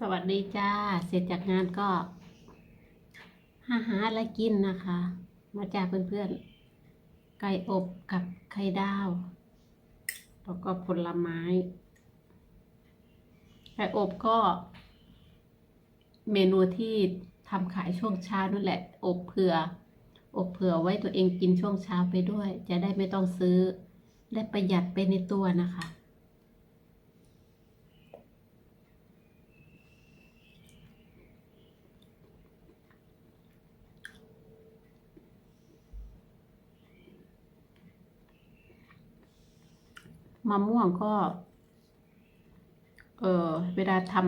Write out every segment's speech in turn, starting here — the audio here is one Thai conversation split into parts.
สวัสดีจ้า เสร็จจากงานก็หาหาอะไรกินนะคะ มาจากเพื่อนๆ ไก่อบกับไข่ดาว แล้วก็ผลไม้ ไก่อบก็ เมนูที่ทำขายช่วงเช้านั่นแหละ อบเผื่อ อบเผื่อไว้ตัวเองกินช่วงเช้าไปด้วย จะได้ไม่ต้องซื้อ และประหยัดไปในตัวนะคะ มะม่วงก็ เออเวลาทำ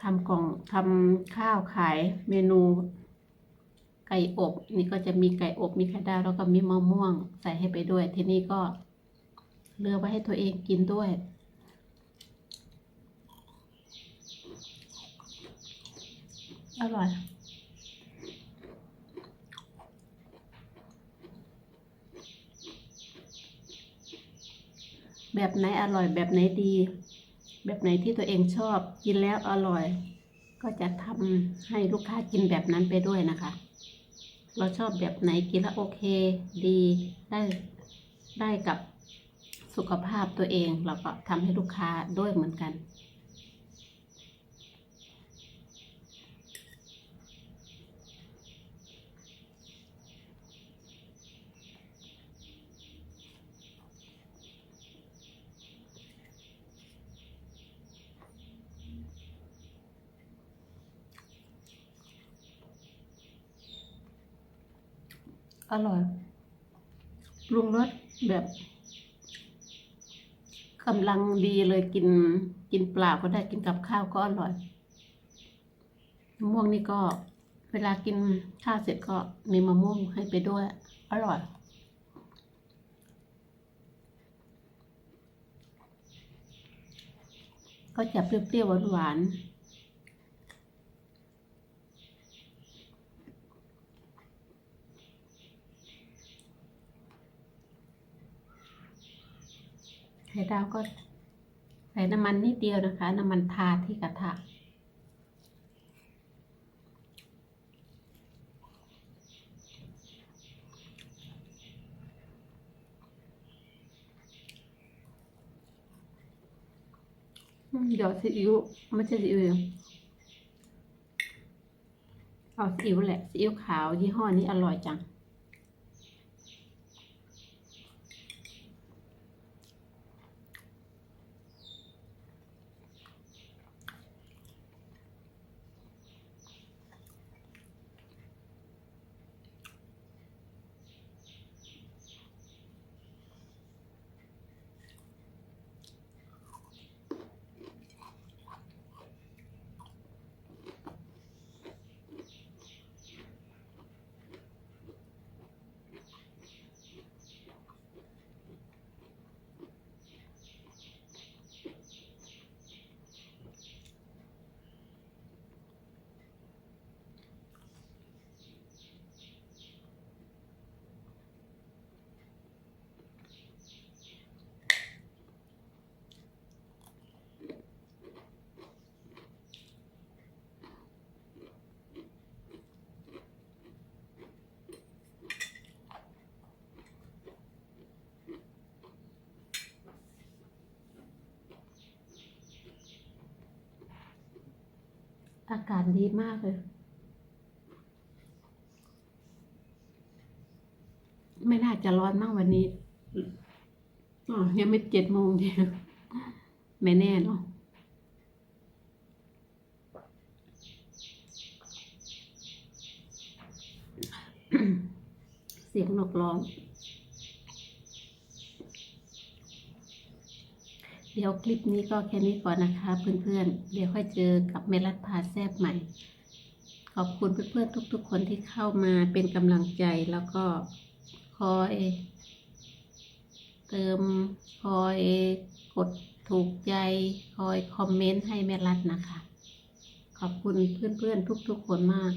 ทำกล่องทำข้าวขายเมนูไก่อบ นี่ก็จะมีไก่อบมีไข่ดาวแล้วก็มีมะม่วง ใส่ให้ไปด้วย ทีนี้ก็เลือกไว้ให้ตัวเองกินด้วยอร่อย แบบไหนอร่อยแบบไหนดี แบบไหนที่ตัวเองชอบกินแล้วอร่อย ก็จะทำให้ลูกค้ากินแบบนั้นไปด้วยนะคะ เราชอบแบบไหนกินแล้วโอเค ดีได้ได้กับสุขภาพตัวเองเราก็ทำให้ลูกค้าด้วยเหมือนกัน อร่อยปรุงรสแบบกำลังดีเลยกินกินเปล่าก็ได้กินกับข้าวก็อร่อยมะม่วงนี่ก็เวลากินข้าวเสร็จก็มีมะม่วงให้ไปด้วย อร่อยก็จะเปรี้ยวๆหวานๆ ไข่ดาวก็ใส่น้ำมันนิดเดียวนะคะ น้ำมันทาที่กระทะอืมเดี๋ยวซีอิ๊วไม่ใช่ซีอิ๊วเอาซีอิ๊วแหละซีอิ๊วขาวยี่ห้อนี้อร่อยจัง อากาศดีมากเลย ไม่น่าจะร้อนมากวันนี้อ๋อยังไม่เจ็ดโมงเดียวไม่แน่เนาะเสียงนกร้อง เดี๋ยวคลิปนี้ก็แค่นี้ก่อนนะคะ เพื่อนๆ เดี๋ยวค่อยเจอกับเมลัดพาแซบใหม่ ขอบคุณเพื่อนๆ ทุก ๆ คนที่เข้ามาเป็นกำลังใจแล้วก็คอย เติมคอยกดถูกใจ คอยคอมเมนต์ให้แม่รัดนะคะ ขอบคุณเพื่อนๆ ทุกๆ คนมาก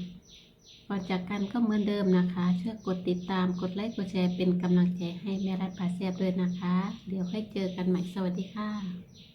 ก่อนจากกันก็เหมือนเดิมนะคะ ช่วยกดติดตามกดไลค์กดแชร์เป็นกำลังใจให้แม่รัดพาแซบด้วยนะคะ เดี๋ยวค่อยเจอกันใหม่สวัสดีค่ะ